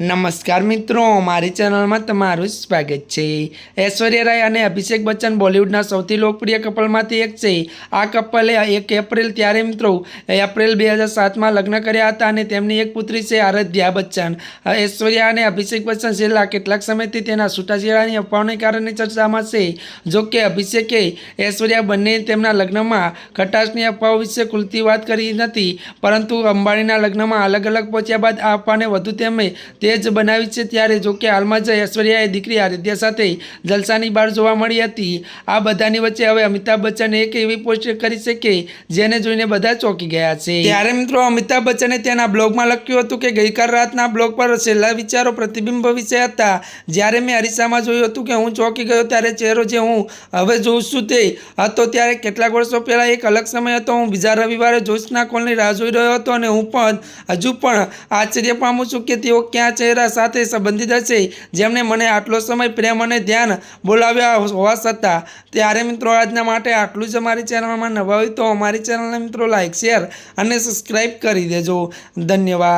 નમસ્કાર મિત્રો, મારી ચેનલમાં તમારું સ્વાગત છે. ઐશ્વર્યા રાય અને અભિષેક બચ્ચન બોલિવૂડના સૌથી લોકપ્રિય કપલમાંથી એક છે. આ કપલે એક એપ્રિલ ત્યારે મિત્રો એપ્રિલ બે હજાર સાતમાં લગ્ન કર્યા હતા અને તેમની એક પુત્રી છે આરાધ્યા બચ્ચન. ઐશ્વર્યા અને અભિષેક બચ્ચન છેલ્લા કેટલાક સમયથી તેના છૂટાછેડાની અફવાઓને કારણે ચર્ચામાં છે. જો કે અભિષેકે ઐશ્વર્યા બંને તેમના લગ્નમાં ખટાશની અફવાઓ વિશે ખુલતી વાત કરી નથી, પરંતુ અંબાણીના લગ્નમાં અલગ અલગ પહોંચ્યા બાદ આ અફવાને વધુ તેમે તેજ બનાવી છે ત્યારે જો કે હાલમાં જ ઐશ્વર્યાએ દીકરી આરાધ્યા સાથે જલસાની બહાર જોવા મળી હતી. આ બધાની વચ્ચે હવે અમિતાભ બચ્ચને એક એવી પોસ્ટ કરી છે કે જેને જોઈને બધા ચોંકી ગયા છે. ત્યારે મિત્રો અમિતાભ બચ્ચને તેના બ્લોગમાં લખ્યું હતું કે ગઈકાલ રાતના બ્લોગ પર છેલ્લા વિચારો પ્રતિબિંબ વિશે હતા. જ્યારે મેં અરીસામાં જોયું હતું કે હું ચોંકી ગયો ત્યારે ચહેરો જે હું હવે જોઉં છું તે હતો ત્યારે કેટલાક વર્ષો પહેલાં એક અલગ સમય હતો. હું બીજા રવિવારે જોશના કોલની રાહ જોઈ રહ્યો હતો અને હું પણ હજુ પણ આશ્ચર્ય પામું છું કે તેઓ ક્યાં ચહેરા સાથે સંબંધિત હશે. જેમણે મને આટલો સમય પ્રેમ અને ધ્યાન બોલાવ્યા હોવા છતાં, ત્યારે મિત્રો આજના માટે આટલું જ અમારી ચેનલમાં નવા હોય તો અમારી ચેનલને મિત્રો લાઈક, શેર અને સબસ્ક્રાઈબ કરી દેજો. ધન્યવાદ.